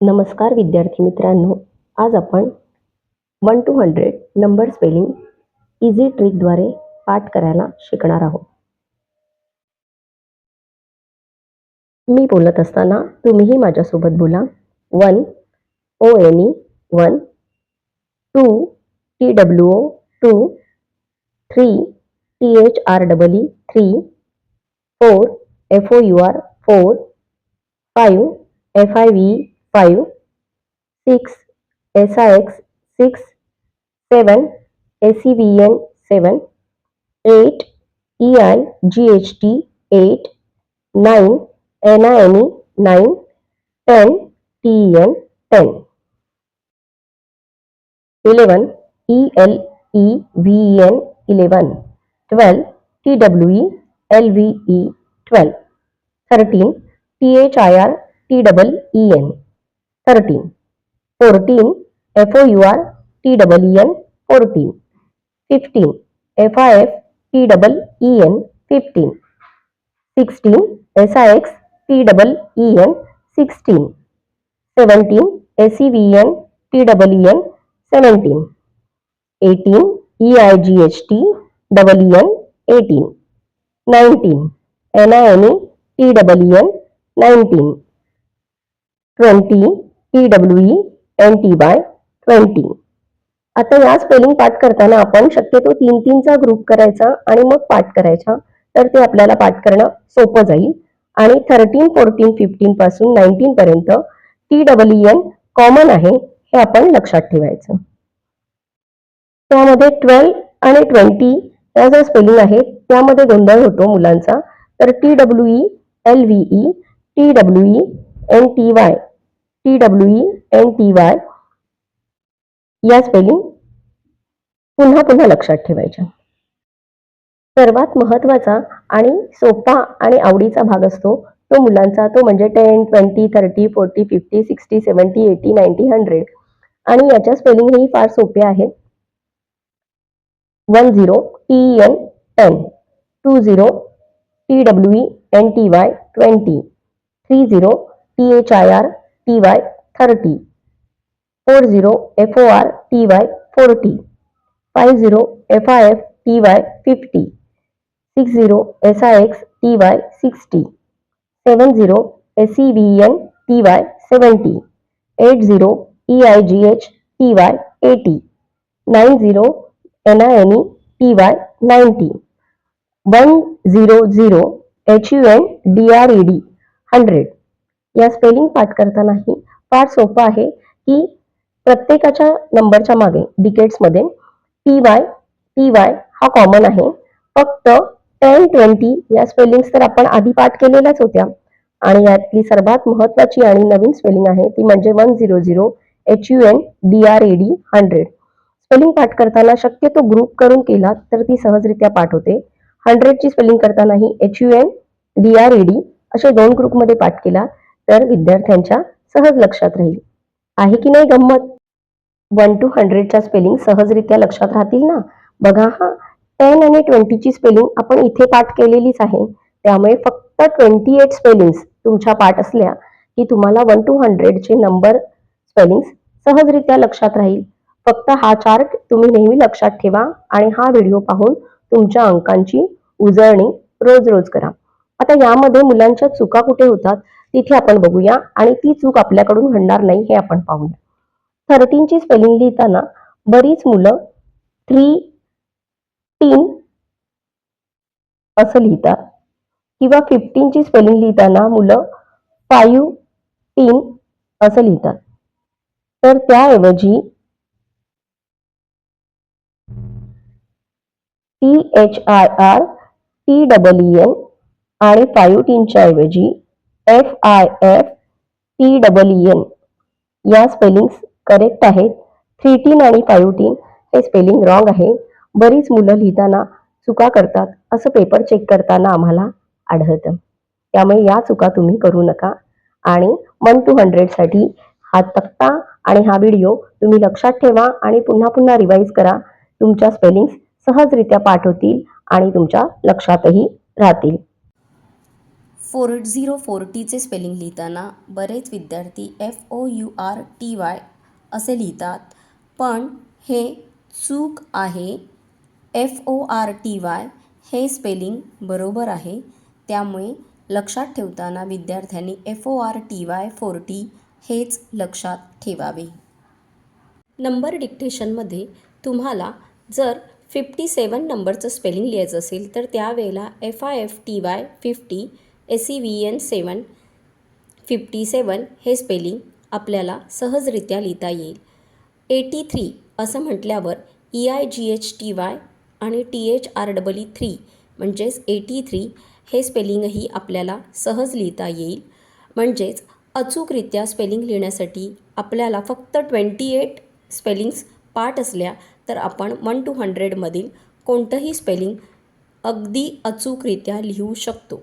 नमस्कार विद्यार्थी मित्रांनो आज आपण one two hundred number spelling easy ट्रिकद्वारे पाठ करायला शिकणार आहोत. मी बोलत असताना तुम्हीही माझ्यासोबत बोला. One O N E one two T W O two three T H R double E three four F O U R four five F I V five six S I X six seven S E V N seven eight E I G H T eight nine N I N E nine ten T E N ten. Eleven E L E V N eleven. Twelve T W E L V E twelve. Thirteen T H I R T double E N thirteen fourteen F O U R T double E N fourteen fifteen F I F T double E N fifteen sixteen S I X T double E N sixteen seventeen S E V N T double E N seventeen eighteen E I G H T double E N eighteen nineteen N I N E T double E N nineteen twenty T W E N T Y twenty आता या spelling पाठ करताना आपण शक्यतो तीन तीनचा group करायचा आणि मग पाठ करायचा. तर ते आपल्याला पाठ करणं सोपं जाईल. आणि थर्टीन फोर्टीन फिफ्टीन पासून नाईन्टीन पर्यंत टी डब्ल्यू एन कॉमन आहे हे आपण लक्षात ठेवायचं. त्यामध्ये ट्वेल्व आणि ट्वेंटी या जो स्पेलिंग आहेत त्यामध्ये गोंधळ होतो मुलांचा. तर T W E L V E T W E N T Y T W E N T Y या स्पेलिंग पुन्हा पुन्हा लक्षात ठेवायच्या. सर्वात महत्त्वाचा आणि सोपा आणि आवडीचा भाग असतो तो मुलांचा तो म्हणजे ten twenty thirty forty fifty sixty seventy eighty ninety hundred आणि याच्या स्पेलिंग ही फार सोपे आहेत. One zero T N ten two zero T W E N T Y twenty three zero T H I R T Y thirty four zero F O R T Y forty five zero F I F T Y fifty six zero S I X T Y sixty seven zero S E V N T Y seventy eight zero E I G H T Y eighty nine zero N I N E T Y ninety one zero zero H U N D R E D hundred या spelling पाठ करतानाही फार सोपं आहे की प्रत्येकाच्या नंबरच्या मागे डिकेट्समध्ये पी वाय पी वाय हा कॉमन आहे. फक्त टेन ट्वेंटी या स्पेलिंग्स तर आपण आधी पाठ केलेल्याच होत्या. आणि यातली सर्वात महत्वाची आणि नवीन स्पेलिंग आहे ती म्हणजे one zero zero H U N D R A D hundred spelling पाठ करताना शक्यतो ग्रुप करून केला तर ती सहजरित्या पाठ होते. हंड्रेडची स्पेलिंग करतानाही H U N D R A D असे दोन ग्रुपमध्ये पाठ केला. तर विद्यार्थ्यांच्या सहज लक्षात राहील. आहे की नाही गंमत? वन टू हंड्रेडच्या स्पेलिंग सहजरित्या लक्षात राहतील ना? बघा हा टेन आणि ट्वेंटीची स्पेलिंग आपण इथे पाठ केलेलीच आहे. त्यामुळे फक्त ट्वेंटी एट स्पेलिंग्स तुमच्या पाठ असल्या की तुम्हाला वन टू हंड्रेडचे नंबर स्पेलिंग्स सहजरित्या लक्षात राहील. फक्त हा चार्ट तुम्ही नेहमी लक्षात ठेवा आणि हा व्हिडिओ पाहून तुमच्या अंकांची उजळणी रोज रोज करा. आता यामध्ये मुलांच्या चुका कुठे होतात तिथे आपण बघूया. आणि ती चूक आपल्याकडून घडणार नाही हे आपण पाहूया. थर्टीनची स्पेलिंग लिहिताना बरीच मुलं थ्री टीन असं लिहितात. किंवा फिफ्टीनची स्पेलिंग लिहिताना मुलं फायू टीन असं लिहितात. तर त्याऐवजी T H I R T double E N आणि फाईव्ह टीनच्या ऐवजी F I F T double E N या स्पेलिंग्स करेक्ट आहेत. थ्री टीन आणि फाईव्ह टीन हे स्पेलिंग रॉंग आहे. बरीच मुलं लिहिताना चुका करतात. असं पेपर चेक करताना आम्हाला आढळतं. त्यामुळे या चुका तुम्ही करू नका. आणि वन टू हंड्रेडसाठी हा तक्ता आणि हा व्हिडिओ तुम्ही लक्षात ठेवा आणि पुन्हा पुन्हा रिवाईज करा. तुमच्या स्पेलिंग्स सहजरित्या पाठ होतील आणि तुमच्या लक्षातही राहतील. फोर झिरो फोर टीचे स्पेलिंग लिहिताना बरेच विद्यार्थी F O U R T Y असे लिहितात. पण हे चूक आहे. F O R T Y हे स्पेलिंग बरोबर आहे. त्यामुळे लक्षात ठेवताना विद्यार्थ्यांनी F O R T Y four T हेच लक्षात ठेवावे. नंबर डिक्टेशनमध्ये तुम्हाला जर फिफ्टी सेवन नंबरचं स्पेलिंग लिहायचं असेल तर त्यावेळेला F I F T Y fifty S C V N seven fifty seven हे स्पेलिंग आपल्याला सहजरित्या लिहिता येईल. एटी थ्री असं म्हटल्यावर E I G H T Y आणि T H R double E three म्हणजेच एटी थ्री हे स्पेलिंगही आपल्याला सहज लिहिता येईल. म्हणजेच अचूकरित्या स्पेलिंग लिहिण्यासाठी आपल्याला फक्त ट्वेंटी एट स्पेलिंग्स पाठ असल्या तर आपण वन टू हंड्रेडमधील कोणतंही स्पेलिंग अगदी अचूकरित्या लिहू शकतो.